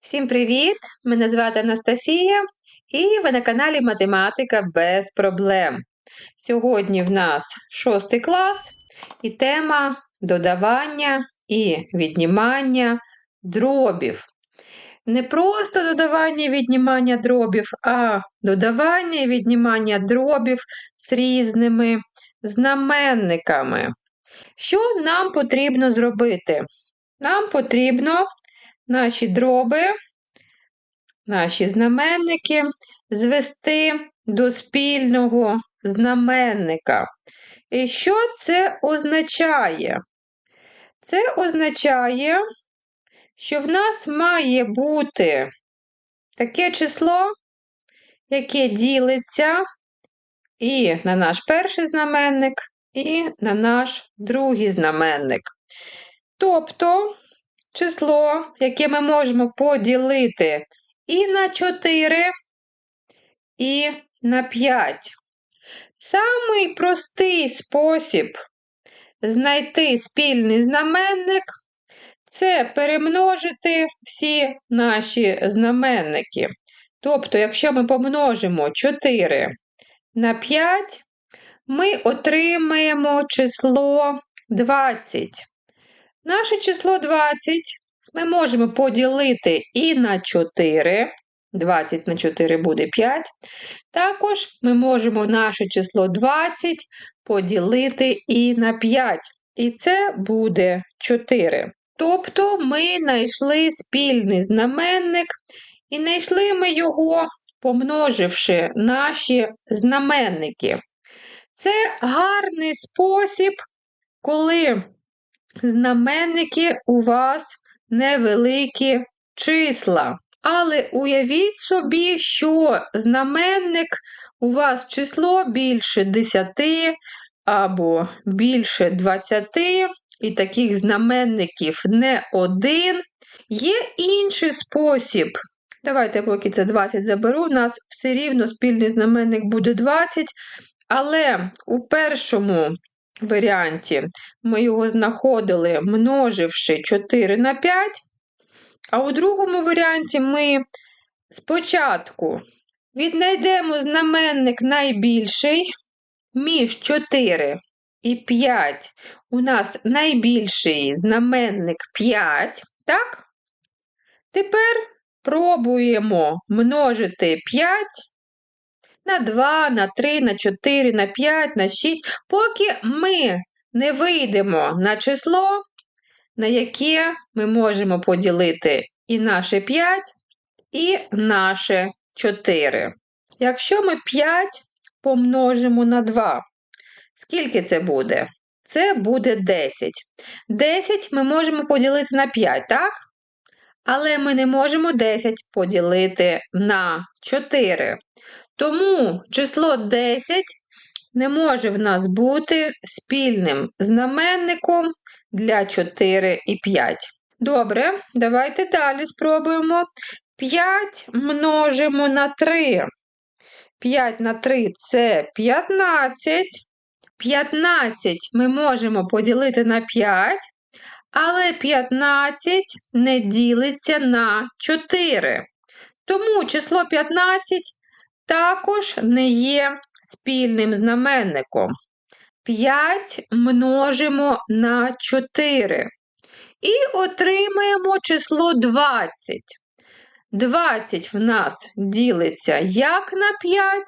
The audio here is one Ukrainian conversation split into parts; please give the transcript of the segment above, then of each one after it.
Всім привіт! Мене звати Анастасія, і ви на каналі Математика без проблем. Сьогодні в нас шостий клас і тема додавання і віднімання дробів. Не просто додавання і віднімання дробів, а додавання і віднімання дробів з різними знаменниками. Що нам потрібно зробити? Нам потрібно наші дроби, наші знаменники звести до спільного знаменника. І що це означає? Це означає, що в нас має бути таке число, яке ділиться і на наш перший знаменник, і на наш другий знаменник. Тобто число, яке ми можемо поділити і на 4, і на 5. Самий простий спосіб знайти спільний знаменник це перемножити всі наші знаменники. Тобто, якщо ми помножимо 4 на 5, ми отримаємо число 20. Наше число 20 ми можемо поділити і на 4. 20 на 4 буде 5. Також ми можемо наше число 20 поділити і на 5. І це буде 4. Тобто ми знайшли спільний знаменник, і знайшли ми його, помноживши наші знаменники. Це гарний спосіб, коли знаменники у вас невеликі числа. Але уявіть собі, що знаменник у вас число більше 10 або більше 20, і таких знаменників не один. Є інший спосіб. Давайте, поки це 20 заберу, у нас все рівно спільний знаменник буде 20, але у першому варіанті ми його знаходили, множивши 4 на 5, а у другому варіанті ми спочатку віднайдемо знаменник найбільший між 4 і 5. У нас найбільший знаменник 5, так? Тепер пробуємо множити 5 на 2, на 3, на 4, на 5, на 6, поки ми не вийдемо на число, на яке ми можемо поділити і наше 5, і наше 4. Якщо ми 5 помножимо на 2, скільки це буде? Це буде 10. 10 ми можемо поділити на 5, так? Але ми не можемо 10 поділити на 4. Тому число 10 не може в нас бути спільним знаменником для 4 і 5. Добре, давайте далі спробуємо. 5 множимо на 3. 5 на 3 це 15. 15 ми можемо поділити на 5, але 15 не ділиться на 4. Тому число 15 також не є спільним знаменником. 5 множимо на 4. І отримаємо число 20. 20 в нас ділиться як на 5,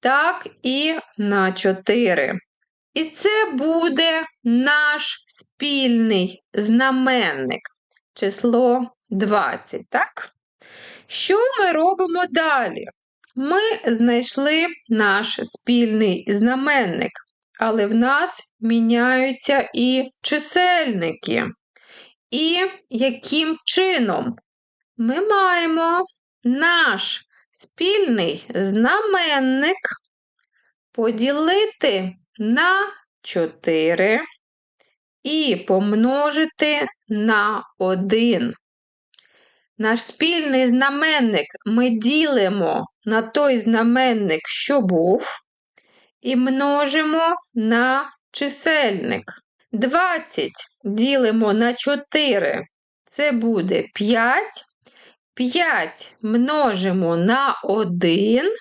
так і на 4. І це буде наш спільний знаменник. Число 20, так? Що ми робимо далі? Ми знайшли наш спільний знаменник, але в нас міняються і чисельники. І яким чином ми маємо наш спільний знаменник поділити на 4 і помножити на 1. Наш спільний знаменник ми ділимо на той знаменник, що був, і множимо на чисельник. 20 ділимо на 4, це буде 5, 5 множимо на 1,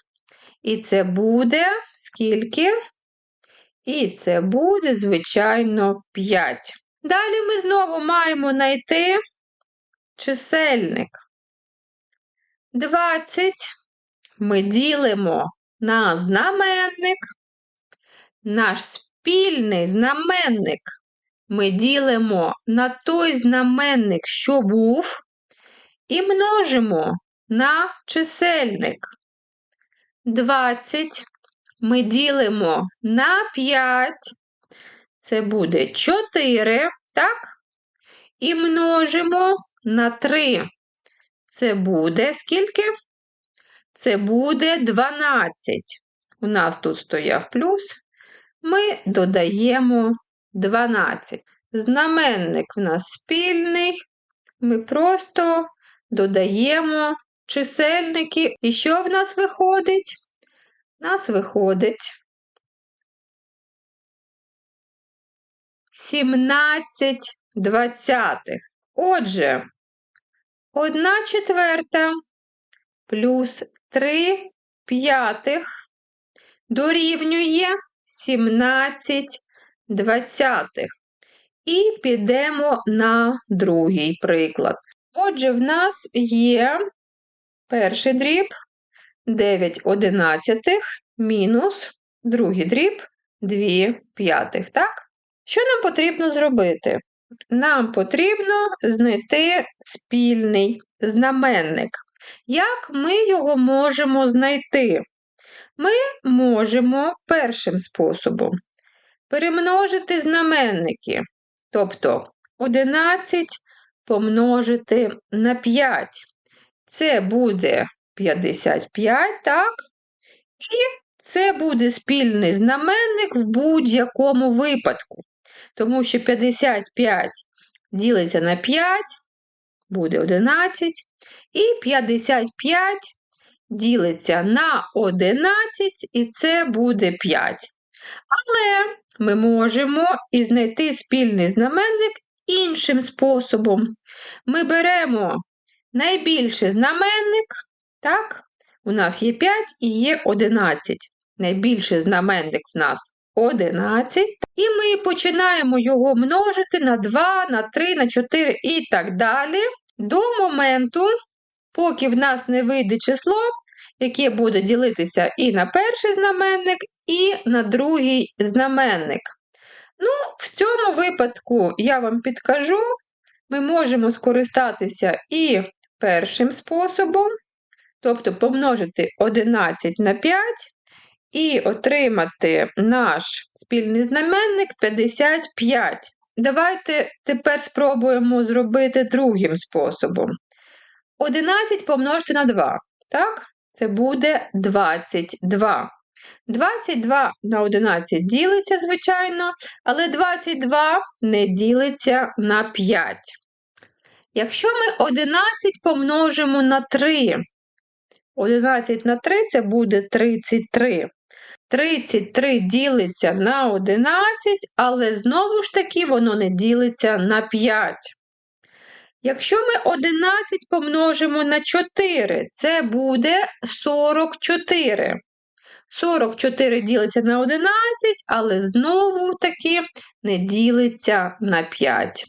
і це буде скільки? І це буде, звичайно, 5. Далі ми знову маємо знайти чисельник. 20 ми ділимо на знаменник. Наш спільний знаменник ми ділимо на той знаменник, що був, і множимо на чисельник. 20 ми ділимо на 5, це буде 4, так? І множимо на 3. Це буде скільки? Це буде 12. У нас тут стояв плюс. Ми додаємо 12. Знаменник в нас спільний. Ми просто додаємо чисельники. І що в нас виходить? У нас виходить 17 двадцятих. Отже, 1 четверта плюс 3 п'ятих дорівнює 17 двадцятих. І підемо на другий приклад. Отже, в нас є перший дріб 9 одинадцятих мінус другий дріб 2 п'ятих. Так? Що нам потрібно зробити? Нам потрібно знайти спільний знаменник. Як ми його можемо знайти? Ми можемо першим способом перемножити знаменники, тобто 11 помножити на 5. Це буде 55, так? І це буде спільний знаменник в будь-якому випадку. Тому що 55 ділиться на 5, буде 11, і 55 ділиться на 11, і це буде 5. Але ми можемо і знайти спільний знаменник іншим способом. Ми беремо найбільший знаменник, так, у нас є 5 і є 11. Найбільший знаменник в нас 11. І ми починаємо його множити на 2, на 3, на 4 і так далі. До моменту, поки в нас не вийде число, яке буде ділитися і на перший знаменник, і на другий знаменник. Ну, в цьому випадку я вам підкажу, ми можемо скористатися і першим способом, тобто помножити 11 на 5 і отримати наш спільний знаменник 55. Давайте тепер спробуємо зробити другим способом. 11 помножити на 2. Так? Це буде 22. 22 на 11 ділиться, звичайно, але 22 не ділиться на 5. Якщо ми 11 помножимо на 3, 11 на 3 це буде 33. 33 ділиться на 11, але знову ж таки воно не ділиться на 5. Якщо ми 11 помножимо на 4, це буде 44. 44 ділиться на 11, але знову таки не ділиться на 5.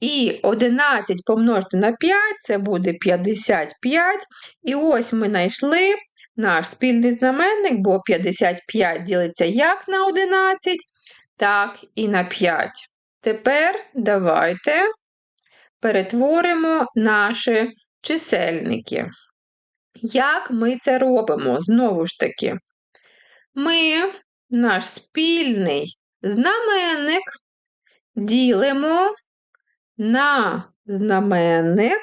І 11 помножити на 5 це буде 55. І ось ми знайшли наш спільний знаменник, бо 55 ділиться як на 11, так і на 5. Тепер давайте перетворимо наші чисельники. Як ми це робимо? Знову ж таки, ми наш спільний знаменник ділимо на знаменник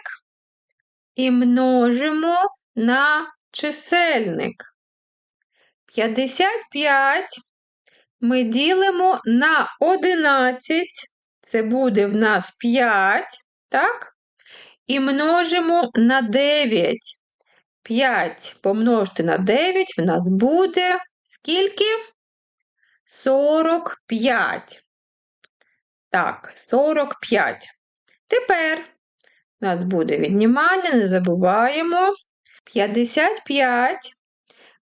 і множимо на чисельник. 55 ми ділимо на 11, це буде в нас 5, так? І множимо на 9. 5 помножити на 9 в нас буде скільки? 45. Так, 45. Тепер нас буде віднімання, не забуваємо. 55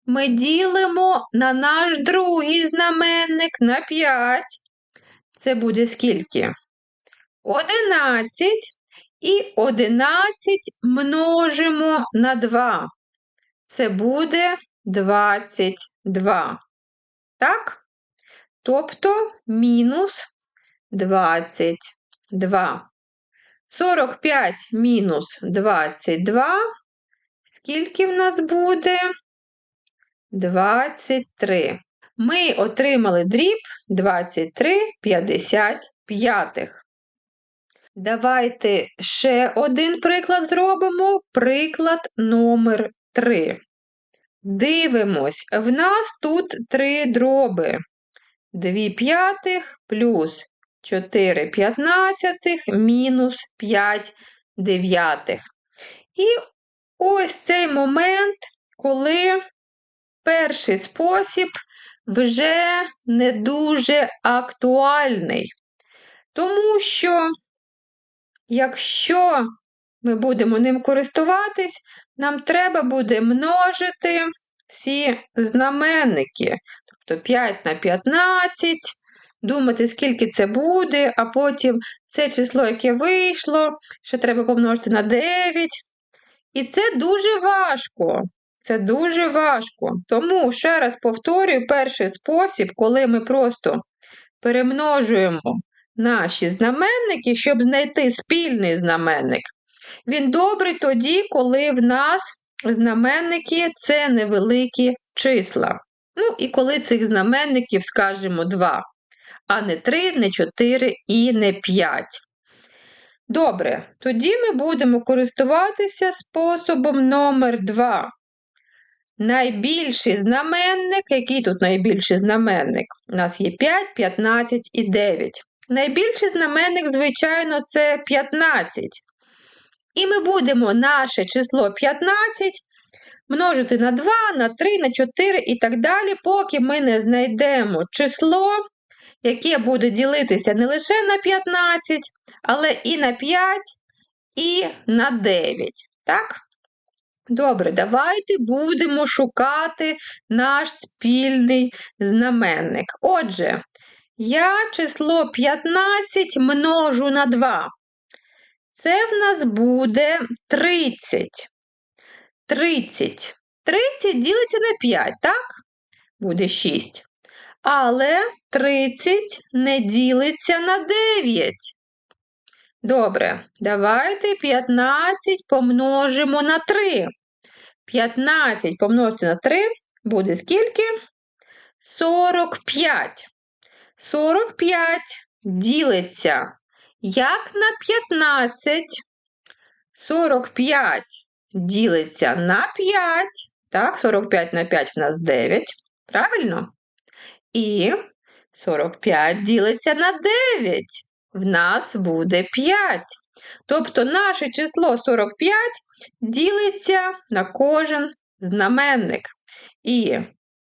ми ділимо на наш другий знаменник на 5. Це буде скільки? 11. І 11 множимо на 2. Це буде 22. Так? Тобто мінус 22. 45 мінус 22. Скільки в нас буде? 23. Ми отримали дріб 23 55. Давайте ще один приклад зробимо. Приклад номер 3. Дивимось, в нас тут три дроби. 2 п'ятих плюс 4 п'ятнадцятих мінус 5 дев'ятих. І ось цей момент, коли перший спосіб вже не дуже актуальний. Тому що, якщо ми будемо ним користуватись, нам треба буде множити всі знаменники. Тобто 5 на 15, думати, скільки це буде, а потім це число, яке вийшло, ще треба помножити на 9. І це дуже важко. Це дуже важко. Тому, ще раз повторюю, перший спосіб, коли ми просто перемножуємо наші знаменники, щоб знайти спільний знаменник. Він добрий тоді, коли в нас знаменники це невеликі числа. Ну, і коли цих знаменників, скажімо, 2, а не 3, не 4 і не 5. Добре, тоді ми будемо користуватися способом номер 2. Найбільший знаменник, який тут найбільший знаменник? У нас є 5, 15 і 9. Найбільший знаменник, звичайно, це 15. І ми будемо наше число 15 множити на 2, на 3, на 4 і так далі, поки ми не знайдемо число, яке буде ділитися не лише на 15, але і на 5, і на 9. Так? Добре, давайте будемо шукати наш спільний знаменник. Отже, я число 15 множу на 2. Це в нас буде 30. 30. 30 ділиться на 5, так? Буде 6. Але 30 не ділиться на 9. Добре, давайте 15 помножимо на 3. 15 помножити на 3 буде скільки? 45. 45 ділиться як на 15. 45 ділиться на 5. Так, 45 на 5 в нас 9. Правильно? І 45 ділиться на 9. В нас буде 5. Тобто наше число 45 ділиться на кожен знаменник. І,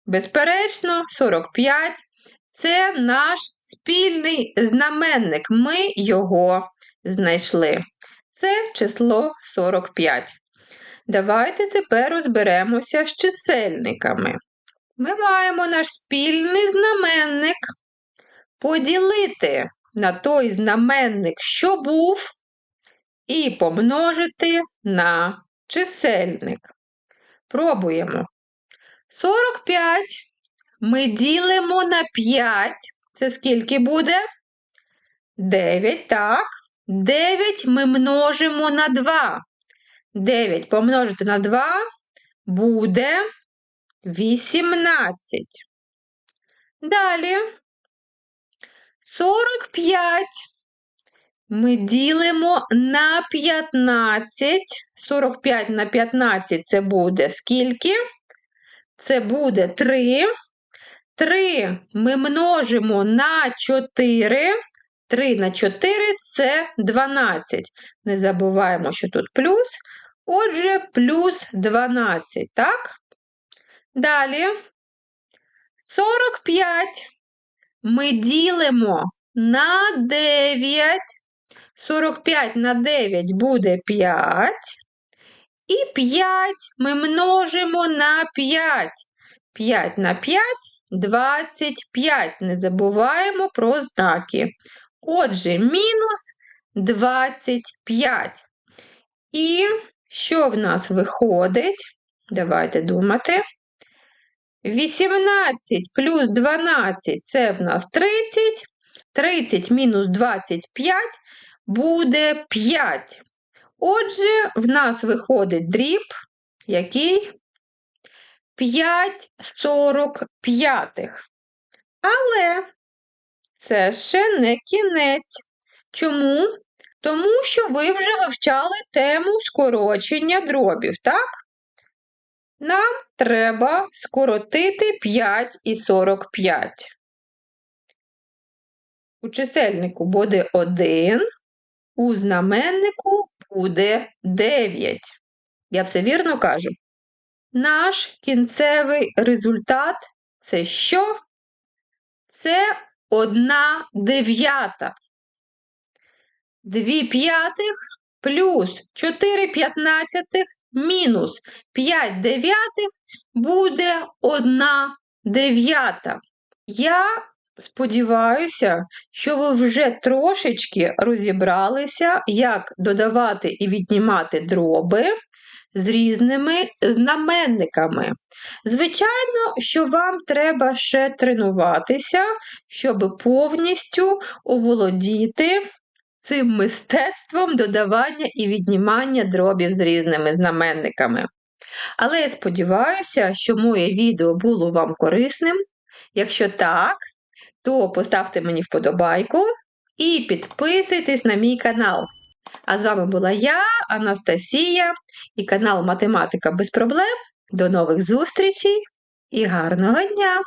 безперечно, 45 це наш спільний знаменник. Ми його знайшли. Це число 45. Давайте тепер розберемося з чисельниками. Ми маємо наш спільний знаменник поділити на той знаменник, що був, і помножити на чисельник. Пробуємо. 45 ми ділимо на 5. Це скільки буде? 9, так. 9 ми множимо на 2. 9 помножити на 2 буде 18. Далі 45 ми ділимо на 15. 45 на 15 це буде скільки? Це буде 3. 3 ми множимо на 4. 3 на 4 це 12. Не забуваємо, що тут плюс. Отже, плюс 12, так? Далі 45 ми ділимо на 9. 45 на 9 буде 5. І 5 ми множимо на 5. 5 на 5 25. Не забуваємо про знаки. Отже, мінус 25. І що в нас виходить? Давайте думати. 18 плюс 12 це в нас 30. 30 мінус 25 буде 5. Отже, в нас виходить дріб, який 5 45. Але це ще не кінець. Чому? Тому що ви вже вивчали тему скорочення дробів, так? Нам треба скоротити 5 і 45. У чисельнику буде 1, у знаменнику буде 9. Я все вірно кажу? Наш кінцевий результат це що? Це 1 дев'ята. 2 п'ятих плюс 4 п'ятнадцятих мінус 5 дев'ятих буде 1 дев'ята. Я сподіваюся, що ви вже трошечки розібралися, як додавати і віднімати дроби з різними знаменниками. Звичайно, що вам треба ще тренуватися, щоб повністю оволодіти цим мистецтвом додавання і віднімання дробів з різними знаменниками. Але я сподіваюся, що моє відео було вам корисним. Якщо так, то поставте мені вподобайку і підписуйтесь на мій канал. А з вами була я, Анастасія, і канал Математика без проблем. До нових зустрічей і гарного дня!